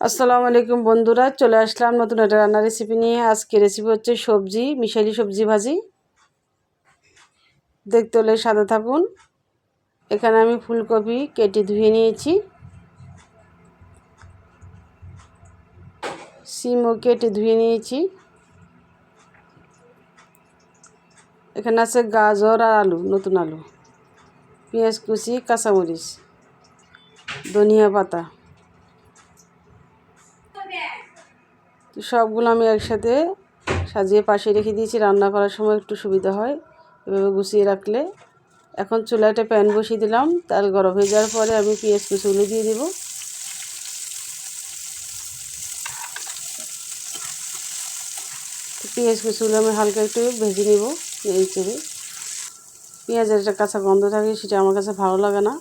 আসসালামু আলাইকুম বন্ধুরা, চলে আসলাম নতুন একটা রান্নার রেসিপি নিয়ে। আজকে রেসিপি হচ্ছে সবজি মিশালি সবজি ভাজি। দেখতে হলে সাদা থাকুন। এখানে আমি ফুলকপি কেটে ধুয়ে নিয়েছি। সিমও কেটে ধুয়ে নিয়েছি। এখানে আছে গাজর আর আলু, নতুন আলু। পেঁয়াজ কুচি, কাঁচামরিচ, ধনিয়া পাতা। তো সবগুলো আমি একসাথে সাজিয়ে পাশে রেখে দিয়েছি। রান্না করার সময় একটু সুবিধা হয় এভাবে গুছিয়ে রাখলে। এখন চুলাটা প্যান বসিয়ে দিলাম। তেল গরম হয়ে যাওয়ার পরে আমি পেঁয়াজ কুচুগুলো দিয়ে দেবো। পেঁয়াজ কুচুগুলো আমি হালকা একটু ভেজে নেব এই চেড়ে। পেঁয়াজের একটা কাঁচা গন্ধ থাকে, সেটা আমার কাছে ভালো লাগে না।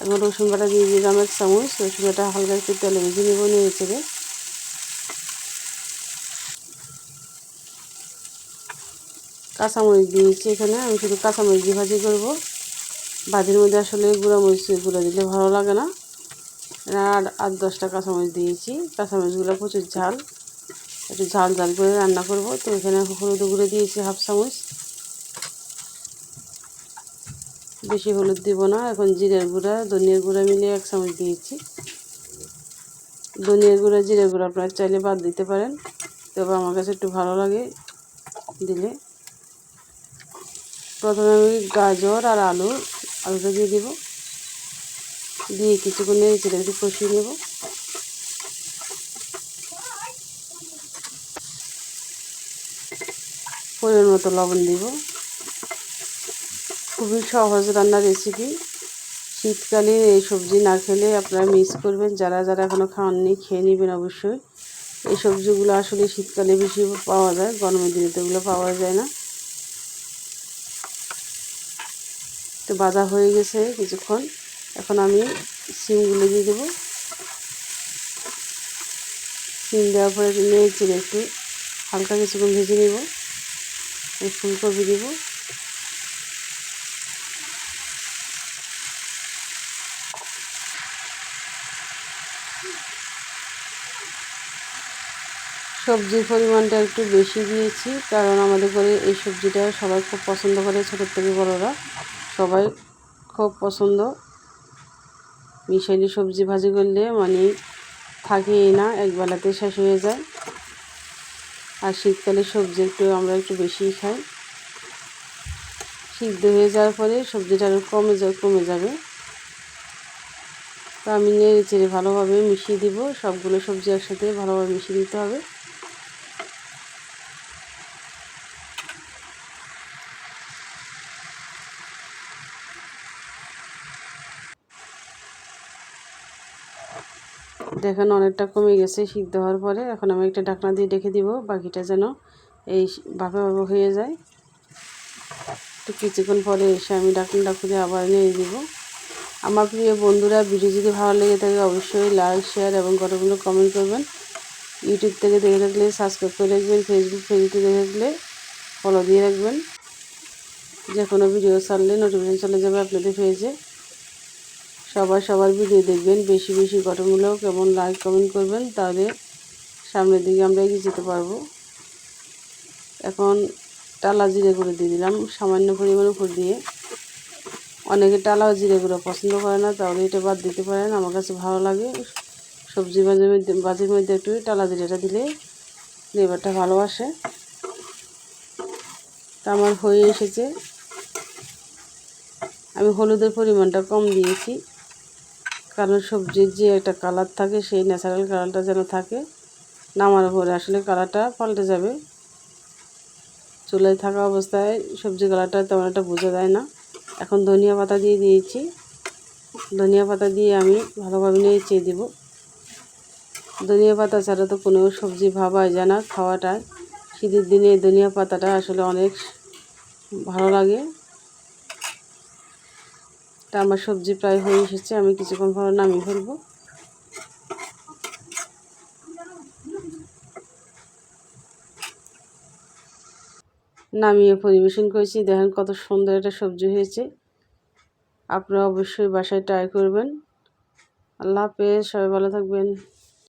এখন রসুন বাটা দিয়ে দিলাম এক চামচ। রসুন বাটা হালকা একটু তেলে ভেজে নেব নিয়ে চেড়ে। কাঁচামরিচ দিয়েছি এখানে। আমি শুধু কাঁচামরিচ দিয়ে ভাজি করব। ভাজির মধ্যে আসলে গুঁড়া মরিচ গুঁড়ো দিলে ভালো লাগে না। আর আট দশটা কাঁচামরিচ দিয়েছি। কাঁচামরিচগুলো প্রচুর ঝাল। একটু ঝাল ঝাল করে রান্না করব। তো এখানে হলুদ গুঁড়ো দিয়েছি, হাফ চামচ। বেশি হলুদ দিব না। এখন জিরের গুঁড়া, ধনিয়ার গুঁড়া মিলিয়ে এক চামচ দিয়েছি। ধনিয়ার গুঁড়া, জিরের গুঁড়া আপনারা চাইলে বাদ দিতে পারেন। তবে আমার কাছে একটু ভালো লাগে দিলে। প্রথমে আমি গাজর আর আলু, আলুটা দিয়ে দেব। দিয়ে কিছুক্ষণ চেড়ে একটু কষিয়ে নেব। পরিমাণ মতো লবণ দিব। খুবই সহজ রান্নার রেসিপি শীতকালে এই সবজি না খেলে আপনারা মিস করবেন। যারা যারা এখনও খাওয়াননি, খেয়ে নেবেন অবশ্যই। এই সবজিগুলো আসলে শীতকালে বেশি পাওয়া যায়, গরমের দিনে তো এগুলো পাওয়া যায় না। তো বাজা হয়ে গেছে কিছুক্ষণ। এখন আমি সিমগুলো দিয়ে দেবো। সিম দেওয়ার পরে চিড়ে একটু হালকা কিছুক্ষণ ভেজে নেব। ফুলকপি দেবো। সবজির পরিমাণটা একটু বেশি দিয়েছি, কারণ আমাদের ঘরে এই সবজিটা সবাই খুব পছন্দ করে ছোটোর থেকে বড়োরা। সবাই খুব পছন্দ। মিশালি সবজি ভাজি করলে মানে থাকেই না একবেলাতে শেষ হয়ে যায়। আর শীতকালে সবজি একটু আমরা একটু বেশিই খাই। সিদ্ধ হয়ে যাওয়ার পরে সবজিটা আরও কমে যাবে কমে যাবে। তো আমি নেড়ে চেড়ে ভালোভাবে মিশিয়ে দিব। সবগুলো সবজি একসাথে ভালোভাবে মিশিয়ে দিতে হবে। দেখেন অনেকটা কমে গেছে, সিদ্ধ হওয়ার পরে এখন আমি একটা ঢাকনা দিয়ে রেখে দিব, বাকিটা যেন এই ভাপে ভাপে হয়ে যায়। তো কিছুক্ষণ পরে এসে আমি ঢাকনাটা খুলে আবার নিয়ে দিব আমার প্রিয় বন্ধুরা, ভিডিও যদি ভালো লেগে থাকে অবশ্যই লাইক, শেয়ার এবং কতগুলো কমেন্ট করবেন। ইউটিউব থেকে দেখে থাকলে সাবস্ক্রাইব করে রাখবেন ফেসবুক পেজ দেখে থাকলে ফলো দিয়ে রাখবেন। যে কোনো ভিডিও ছাড়লে নোটিফিকেশন চলে যাবে আপনাদের পেজে সবাই সবার ভিডিও দেখবেন, বেশি বেশি গঠনমূলক এবং লাইক কমেন্ট করবেন, তাহলে সামনের দিকে আমরা এগিয়ে যেতে পারব। এখন টালা জিরে গুঁড়ো দিয়ে দিলাম, সামান্য পরিমাণ উপর দিয়ে। অনেকে টালা জিরে গুঁড়ো পছন্দ করে না, তাহলে এটা বাদ দিতে পারেন, আমার কাছে ভালো লাগে। সবজি বাজির মধ্যে বাজির মধ্যে একটু টালা জিরেটা দিলে ফ্লেভারটা ভালো আসে। তা আমার হয়ে এসেছে। আমি হলুদের পরিমাণটা কম দিয়েছি। কারণ সবজির যে একটা কালার থাকে, সেই ন্যাচারাল কালারটা যেন থাকে, নামার পরে আসলে কালারটা পাল্টে যাবে। চুলায় থাকা অবস্থায় সবজি কালারটা তেমন একটা বোঝা যায় না। এখন ধনিয়া পাতা দিয়ে দিয়েছি। ধনিয়া পাতা দিয়ে আমি ভালোভাবে নিয়ে চেয়ে দেব। ধনিয়া পাতা ছাড়া তো কোনো সবজি ভাবা যায় না খাওয়াটা শীতের দিনে ধনিয়া পাতাটা আসলে অনেক ভালো লাগে। তা আমার সবজি প্রায় হয়ে এসেছে, আমি কিছুক্ষণ পর নামিয়ে ফেলব। নামিয়ে পরিবেশন করেছি, দেখেন কত সুন্দর একটা সবজি হয়েছে। আপনারা অবশ্যই বাসায় ট্রাই করবেন। আল্লাহ হাফেজ, সবাই ভালো থাকবেন।